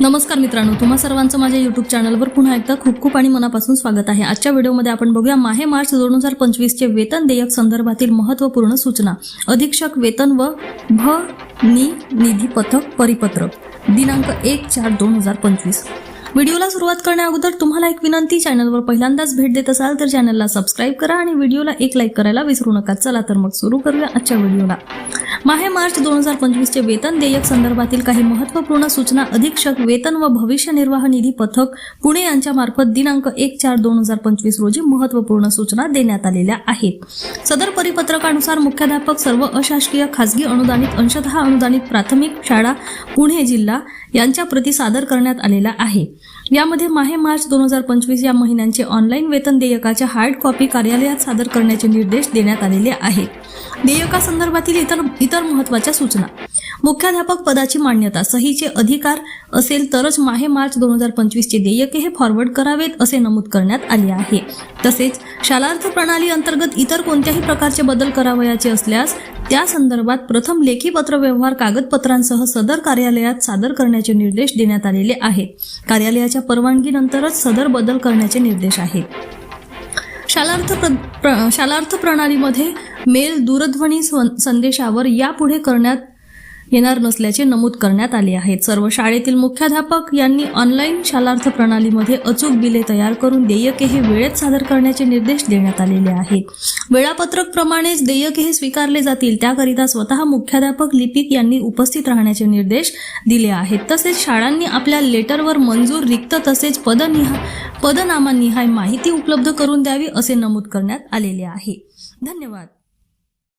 नमस्कार मित्रांनो तुम्हा सर्वांचं माझ्या युट्यूब चॅनलवर पुन्हा एकदा खूप खूप आणि मनापासून स्वागत आहे. आजच्या व्हिडिओमध्ये आपण बघूया माहे मार्च दोन हजार पंचवीसचे वेतन देयक संदर्भातील महत्त्वपूर्ण सूचना. अधीक्षक वेतन व भ नि निधी पथक परिपत्रक दिनांक एक चार दोन हजार पंचवीस. व्हिडिओला सुरुवात करण्या अगोदर तुम्हाला एक विनंती चॅनलवर पहिल्यांदाच भेट देत असाल तर चॅनलला सबस्क्राईब करा आणि व्हिडिओला एक लाईक करायला विसरू नका. चला तर मग सुरू करूया आजच्या व्हिडिओला. माहे मार्च दोन हजार पंचवीसचे वेतन देयक संदर्भातील काही महत्त्वपूर्ण सूचना अधीक्षक वेतन व भविष्य निर्वाह निधी पथक पुणे यांच्या मार्फत दिनांक एक चार दोन हजार पंचवीस रोजी महत्त्वपूर्ण सूचना देण्यात आलेल्या आहेत. सदर परिपत्रकानुसार मुख्याध्यापक सर्व अशासकीय खासगी अनुदानित अंशतः अनुदानित प्राथमिक शाळा पुणे जिल्हा यांच्या प्रती सादर करण्यात आलेला आहे. यामध्ये माहे मार्च दोन हजार पंचवीस या महिन्यांचे ऑनलाईन वेतन देयकाच्या हार्ड कॉपी कार्यालयात सादर करण्याचे निर्देश देण्यात आलेले आहेत. देयकासंदर्भातील इतर इतर महत्त्वाच्या सूचना. मुख्याध्यापक पदाची मान्यता सहीचे अधिकार असेल तरच माहे मार्च दोन हजार पंचवीसचे देयके हे फॉरवर्ड करावेत असे नमूद करण्यात आले आहे. तसेच शालार्थ प्रणाली अंतर्गत इतर कोणत्याही प्रकारचे बदल करावयाचे असल्यास त्या संदर्भात प्रथम लेखी पत्रव्यवहार कागदपत्रांसह सदर कार्यालयात सादर करण्याचे निर्देश देण्यात आलेले आहेत. कार्यालयाच्या परवानगीनंतरच सदर बदल करण्याचे निर्देश आहेत. शालार्थ प्र, प्र, शालार्थ प्रणालीमध्ये मेल दूरध्वनी संदेशावर यापुढे करण्यात येणार नसल्याचे नमूद करण्यात आले आहेत. सर्व शाळेतील मुख्याध्यापक यांनी ऑनलाईन शालार्थ प्रणालीमध्ये अचूक बिले तयार करून देयके हे वेळेत सादर करण्याचे निर्देश देण्यात आलेले आहेत. वेळापत्रक प्रमाणेच देयके हे स्वीकारले जातील त्याकरिता स्वतः मुख्याध्यापक लिपिक यांनी उपस्थित राहण्याचे निर्देश दिले आहेत. तसेच शाळांनी आपल्या लेटरवर मंजूर रिक्त तसेच पदनिहा पदनामानिहाय माहिती उपलब्ध करून द्यावी असे नमूद करण्यात आलेले आहे. धन्यवाद.